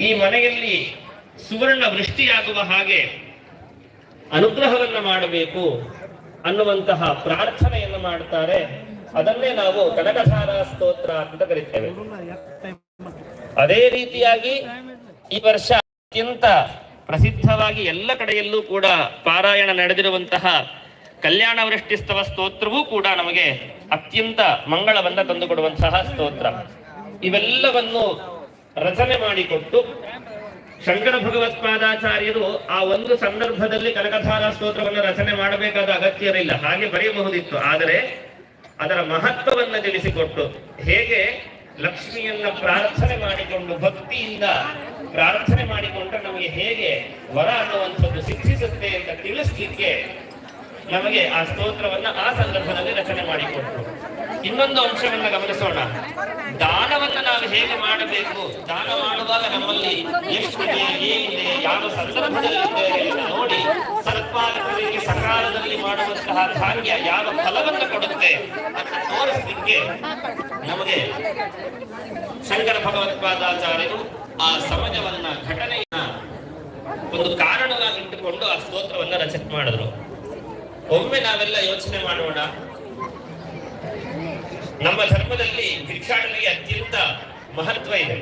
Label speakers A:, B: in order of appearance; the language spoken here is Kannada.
A: ಈ ಮನೆಯಲ್ಲಿ ಸುವರ್ಣ ವೃಷ್ಟಿಯಾಗುವ ಹಾಗೆ ಅನುಗ್ರಹವನ್ನು ಮಾಡಬೇಕು ಅನ್ನುವಂತಹ ಪ್ರಾರ್ಥನೆಯನ್ನು ಮಾಡ್ತಾರೆ. ಅದನ್ನೇ ನಾವು ಕನಕಧಾರ ಸ್ತೋತ್ರ ಅಂತ ಕರಿತೇವೆ. ಅದೇ ರೀತಿಯಾಗಿ ಈ ವರ್ಷ ಅತ್ಯಂತ ಪ್ರಸಿದ್ಧವಾಗಿ ಎಲ್ಲ ಕಡೆಯಲ್ಲೂ ಕೂಡ ಪಾರಾಯಣ ನಡೆದಿರುವಂತಹ ಕಲ್ಯಾಣ ವೃಷ್ಟಿಸ್ತವ ಸ್ತೋತ್ರವೂ ಕೂಡ ನಮಗೆ ಅತ್ಯಂತ ಮಂಗಳವನ್ನ ತಂದುಕೊಡುವಂತಹ ಸ್ತೋತ್ರ. ಇವೆಲ್ಲವನ್ನು ರಚನೆ ಮಾಡಿಕೊಟ್ಟು ಶಂಕರ ಭಗವತ್ಪಾದಾಚಾರ್ಯರು ಆ ಒಂದು ಸಂದರ್ಭದಲ್ಲಿ ಕನಕಧಾರ ಸ್ತೋತ್ರವನ್ನು ರಚನೆ ಮಾಡಬೇಕಾದ ಅಗತ್ಯವಿಲ್ಲ. ಹಾಗೆ ಬರೆಯಬಹುದಿತ್ತು. ಆದರೆ ಅದರ ಮಹತ್ವವನ್ನು ತಿಳಿಸಿಕೊಟ್ಟು ಹೇಗೆ ಲಕ್ಷ್ಮಿಯನ್ನ ಪ್ರಾರ್ಥನೆ ಮಾಡಿಕೊಂಡು ಭಕ್ತಿಯಿಂದ ಪ್ರಾರ್ಥನೆ ಮಾಡಿಕೊಂಡ್ರೆ ನಮಗೆ ಹೇಗೆ ವರ ಅನ್ನುವಂಥದ್ದು ಶಿಕ್ಷಿಸುತ್ತೆ ಅಂತ ತಿಳಿಸ್ಲಿಕ್ಕೆ ನಮಗೆ ಆ ಸ್ತೋತ್ರವನ್ನ ಆ ಸಂದರ್ಭದಲ್ಲಿ ಇನ್ನೊಂದು ಅಂಶವನ್ನ ಗಮನಿಸೋಣ. ದಾನವನ್ನು ನಾವು ಹೇಗೆ ಮಾಡಬೇಕು? ದಾನ ಮಾಡುವಾಗ ನಮ್ಮಲ್ಲಿ ಎಷ್ಟು ಏನಿದೆ, ಯಾವ ಸಂದರ್ಭದಲ್ಲಿ ನೋಡಿ ಸತ್ಪಾಲಕರಿಗೆ ಸಕಾಲದಲ್ಲಿ ಮಾಡುವಂತಹ ಧಾನ್ಯ ಯಾವ ಫಲವನ್ನು ಕೊಡುತ್ತೆ ಅಂತ ತೋರಿಸಲಿಕ್ಕೆ ನಮಗೆ ಶಂಕರ ಭಗವತ್ಪಾದಾಚಾರ್ಯರು ಆ ಸಮಾಜವನ್ನ ಘಟನೆಯನ್ನ ಒಂದು ಕಾರಣವಾಗಿಟ್ಟುಕೊಂಡು ಆ ಸ್ತೋತ್ರವನ್ನ ರಚನೆ ಮಾಡಿದ್ರು. ಒಮ್ಮೆ ನಾವೆಲ್ಲ ಯೋಚನೆ ಮಾಡೋಣ. ನಮ್ಮ ಧರ್ಮದಲ್ಲಿ ಭಿಕ್ಷಾಟನೆಗೆ ಅತ್ಯಂತ ಮಹತ್ವ ಇದೆ.